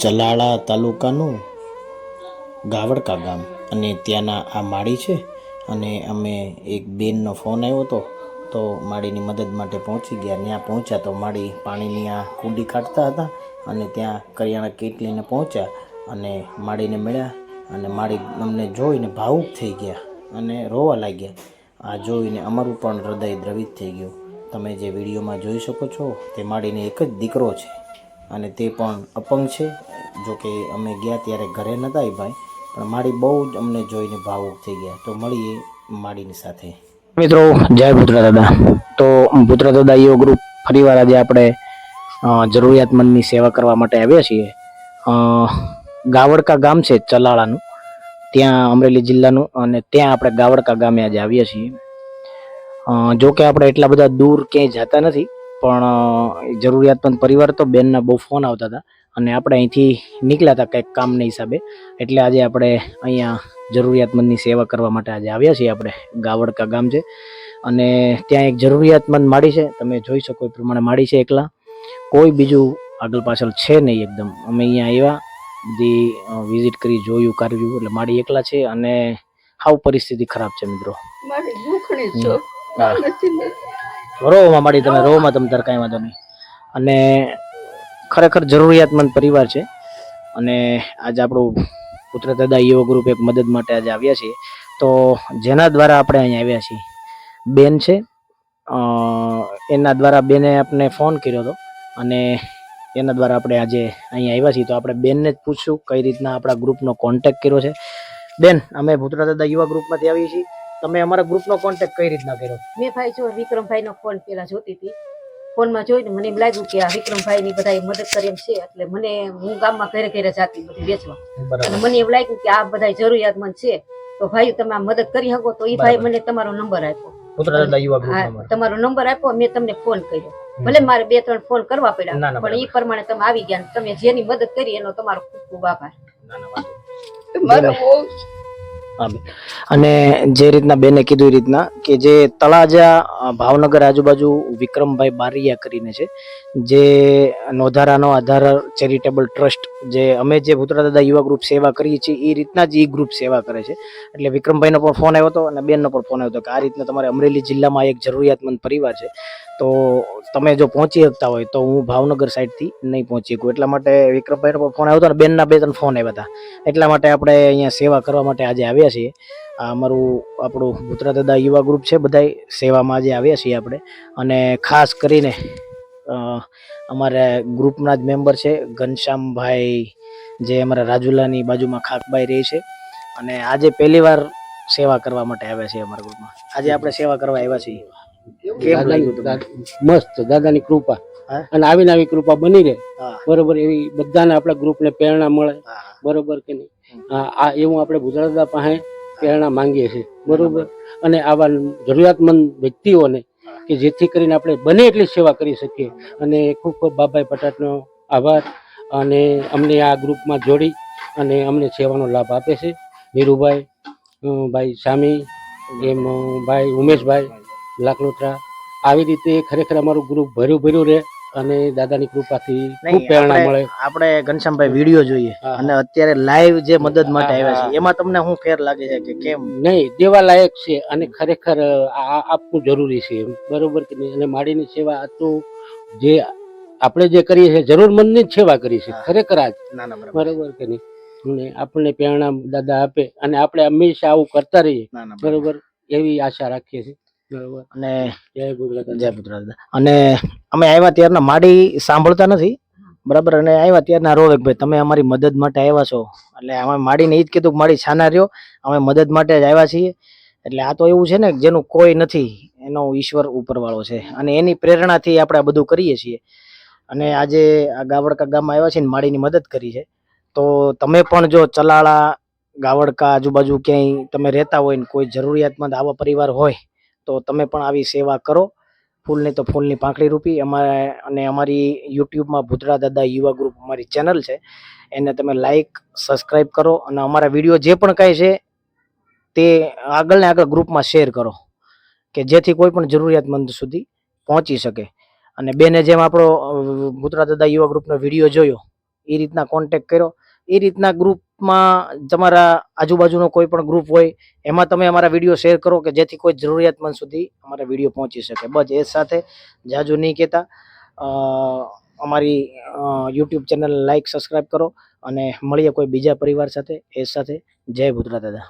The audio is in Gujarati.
ચલાળા તાલુકાનું ગાવડકા ગામ. અને ત્યાંના આ માળી છે. અને અમે એક બેનનો ફોન આવ્યો હતો. તો માળીની મદદ માટે પહોંચી ગયા. ત્યાં પહોંચ્યા તો માળી પાણીની આ કુંડી કાઢતા હતા. અને ત્યાં કરિયાણા કીટ લઈને પહોંચ્યા. અને માળીને મળ્યા. અને માળી અમને જોઈને ભાવુક થઈ ગયા. અને રોવા લાગ્યા. આ જોઈને અમારું પણ હૃદય દ્રવિત થઈ ગયું. તમે જે વિડીયોમાં જોઈ શકો છો, તે માળીને એક જ દીકરો છે. અને તે પણ અપંગ છે. જો કે અમે ગયા ત્યારે ઘરે નહોતા એ ભાઈ, પણ માળી બહુ જ અમને જોઈને ભાવુક થઈ ગયા. તો મળીએ માળીની સાથે. મિત્રો, જય પુત્ર દાદા. તો પુત્ર દાદા યો ગ્રુપ ફરીવાર આજે આપણે જરૂરિયાતમંદની સેવા કરવા માટે આવ્યા છીએ. ગાવડકા ગામ છે ચલાળાનું. ત્યાં અમરેલી જિલ્લાનું અને ત્યાં આપણે ગાવડકા ગામે આજે આવ્યા છીએ. જો કે આપણે એટલા બધા દૂર ક્યાંય જતા નથી પણ જરૂરિયાતમંદ પરિવાર તો બેનના બહુ ફોન આવતા હતા અને આપણે અહીંથી નીકળ્યા હતા કંઈક કામના હિસાબે. એટલે આજે આપણે અહીંયા જરૂરિયાતમંદની સેવા કરવા માટે આજે આવ્યા છીએ આપણે ગાવડકા ગામ છે. અને ત્યાં એક જરૂરિયાતમંદ માળી છે. તમે જોઈ શકો એ પ્રમાણે માળી છે એકલા. કોઈ બીજું આગળ પાછળ છે નહીં એકદમ. અમે અહીંયા આવ્યા બધી વિઝિટ કરી જોયું કરવ્યું એટલે માળી એકલા છે અને હાવ પરિસ્થિતિ ખરાબ છે મિત્રો. મારી. રોમાં માડી તમે રોમાં તમે તાર કાંઈ વાંધો નહીં. અને ખરેખર જરૂરિયાતમંદ પરિવાર છે. અને આજે આપણું પુત્ર દાદા યુવા ગ્રુપ એક મદદ માટે આજે આવ્યા છીએ. તો જેના દ્વારા આપણે અહીંયા આવ્યા છીએ? બેન છે. એના દ્વારા બેને આપણે ફોન કર્યો હતો. અને એના દ્વારા આપણે આજે અહીંયા આવ્યા છીએ. તો આપણે બેનને જ પૂછશું કઈ રીતના આપણા ગ્રુપનો કોન્ટેક્ટ કર્યો છે. બેન, અમે ભૂતરા દાદા યુવા ગ્રુપમાંથી આવીએ છીએ. તમે અમારા ગ્રુપનો કોન્ટેક્ટ કઈ રીતના કર્યો? મેં ભાઈ જો વિક્રમભાઈ નો ફોન પેલા જોતી હતી. ફોનમાં જોઈને મને એમ લાગ્યું કે આ વિક્રમભાઈ ની બધા મદદ કરી એમ છે એટલે મને હું ગામમાં ઘરે ઘરે જાતી બધી વેચવા. અને મને એમ લાગ્યું કે આ બધા જરૂરિયાતમંદ છે. તો ભાઈ તમે આ મદદ કરી શકો તો એ ભાઈ મને તમારો નંબર આપ્યો. પુત્ર દાદા યુવા ગ્રુપ હા તમારો નંબર આપ્યો મેં તમને ફોન કર્યો. ભલે મારે બે ત્રણ ફોન કરવા પડ્યા પણ એ પ્રમાણે તમે આવી ગયા તમે જેની મદદ કરી એનો તમારો ખૂબ ખૂબ આભાર. મારો. અને જે રીતના બેને કીધું એ રીતના કે જે તળાજા ભાવનગર આજુબાજુ વિક્રમભાઈ બારિયા કરીને છે, જે નોધારાનો આધાર ચેરિટેબલ ટ્રસ્ટ જે અમે જે ભૂતરા દાદા યુવા ગ્રુપ સેવા કરીએ છીએ, એ રીતના જ એ ગ્રુપ સેવા કરે છે. એટલે વિક્રમભાઈનો પણ ફોન આવ્યો હતો અને બેનનો પણ ફોન આવ્યો હતો કે આ રીતના તમારે અમરેલી જિલ્લામાં એક જરૂરિયાતમંદ પરિવાર છે, તો તમે જો પહોંચી શકતા હોય તો હું ભાવનગર સાઈડથી નહીં પહોંચી શકું. એટલા માટે વિક્રમભાઈનો પણ ફોન આવ્યો હતો અને બેનના બે ત્રણ ફોન આવ્યા હતા. એટલા માટે આપણે અહીંયા સેવા કરવા માટે આજે આવ્યા છીએ. આ અમારું આપણું ભૂતરા દાદા યુવા ગ્રુપ છે બધા સેવામાં આજે આવ્યા છીએ આપણે. અને ખાસ કરીને અમારા ગ્રુપના જ મેમ્બર છે ઘનશ્યામભાઈ જે અમારા રાજુલાની બાજુમાં ખાકભાઈ રહે છે. અને આજે પહેલી વાર સેવા કરવા માટે આવ્યા છીએ અમારા ગ્રુપમાં. આજે આપણે સેવા કરવા આવ્યા છીએ. મસ્ત દાદાની કૃપા. અને આવી આવી કૃપા બની રહે. બરોબર એવી બધાને આપણા ગ્રુપને પ્રેરણા મળે. બરોબર કે નહીં? આ એવું આપણે ગુજરાતના પાસે પ્રેરણા માંગીએ છીએ. બરોબર? અને આવા જરૂરિયાતમંદ વ્યક્તિઓને કે જેથી કરીને આપણે બને એટલી સેવા કરી શકીએ. અને ખૂબ ખૂબ બાબાઈ પટાટનો આભાર. અને અમને આ ગ્રુપમાં જોડી અને અમને સેવાનો લાભ આપે છે. નીરુભાઈ ભાઈ સામી, એમ, ભાઈ ઉમેશભાઈ લાખલોત્રા આવી રીતે ખરેખર અમારું ગ્રુપ ભર્યું ભર્યું રહે. અને દાદાની કૃપાથી ખૂબ પ્રેરણા મળે. આપણે ઘનશ્યામભાઈ વીડિયો જોઈએ. અને અત્યારે લાઈવ જે મદદ માટે આવ્યા છે એમાં તમને શું ફેર લાગે છે કે કેમ? નહીં દેવા લાયક છે અને ખરેખર આ આપવું જરૂરી છે. બરોબર કે નહીં? અને માડીની સેવા આ તો જે આપણે જે કરીએ છીએ જરૂરમંદની જ સેવા કરી છે ખરેખર આજ બરાબર. કે નહીં? આપણને પ્રેરણા દાદા આપે અને આપણે હંમેશા આવું કરતા રહીએ. બરોબર. એવી આશા રાખીએ છીએ. બરોબર? અને જય ગુજરાત જય ગુજરાત અને અમે આવ્યા ત્યારના માડી સાંભળતા નથી. બરાબર અને આવ્યા ત્યારના રોવે ભાઈ તમે અમારી મદદ માટે આવ્યા છો. એટલે અમે માડીને એ જ કીધું કે માડી છાના રહ્યો અમે મદદ માટે જ આવ્યા છીએ. એટલે આ તો એવું છે ને જેનું કોઈ નથી એનો ઈશ્વર ઉપરવાળો છે. અને એની પ્રેરણાથી આપણે આ બધું કરીએ છીએ. અને આજે આ ગાવડકા ગામમાં આવ્યા છીએ ને માડીની મદદ કરી છે. તો તમે પણ જો ચલાળા ગાવડકા આજુબાજુ ક્યાંય તમે રહેતા હોય ને કોઈ જરૂરિયાતમંદ આવા પરિવાર હોય તો તમે પણ આવી સેવા કરો. ફૂલની તો ફૂલની પાંખડી રૂપી અમારે અને અમારી યુટ્યુબમાં ભૂતરા દાદા યુવા ગ્રુપ અમારી ચેનલ છે. એને તમે લાઈક સબસ્ક્રાઈબ કરો અને અમારા વીડિયો જે પણ કાંઈ છે તે આગળ ને આગળ ગ્રુપમાં શેર કરો કે જેથી કોઈ પણ જરૂરિયાતમંદ સુધી પહોંચી શકે. અને બેને જેમ આપણો ભૂતરા દાદા યુવા ગ્રુપનો વીડિયો જોયો, એ રીતના કોન્ટેક કર્યો. એ રીતના ગ્રુપમાં તમારા આજુબાજુનો કોઈ પણ ગ્રુપ હોય, એમાં તમે અમારા વીડિયો શેર કરો કે જેથી કોઈ જરૂરિયાતમંદ સુધી અમારા વીડિયો પહોંચી શકે. બસ એ સાથે જાજુ નહીં કહેતા. અમારી યુટ્યુબ ચેનલ લાઈક સબસ્ક્રાઈબ કરો અને મળીએ કોઈ બીજા પરિવાર સાથે. એ સાથે જય ભૂતરા દાદા.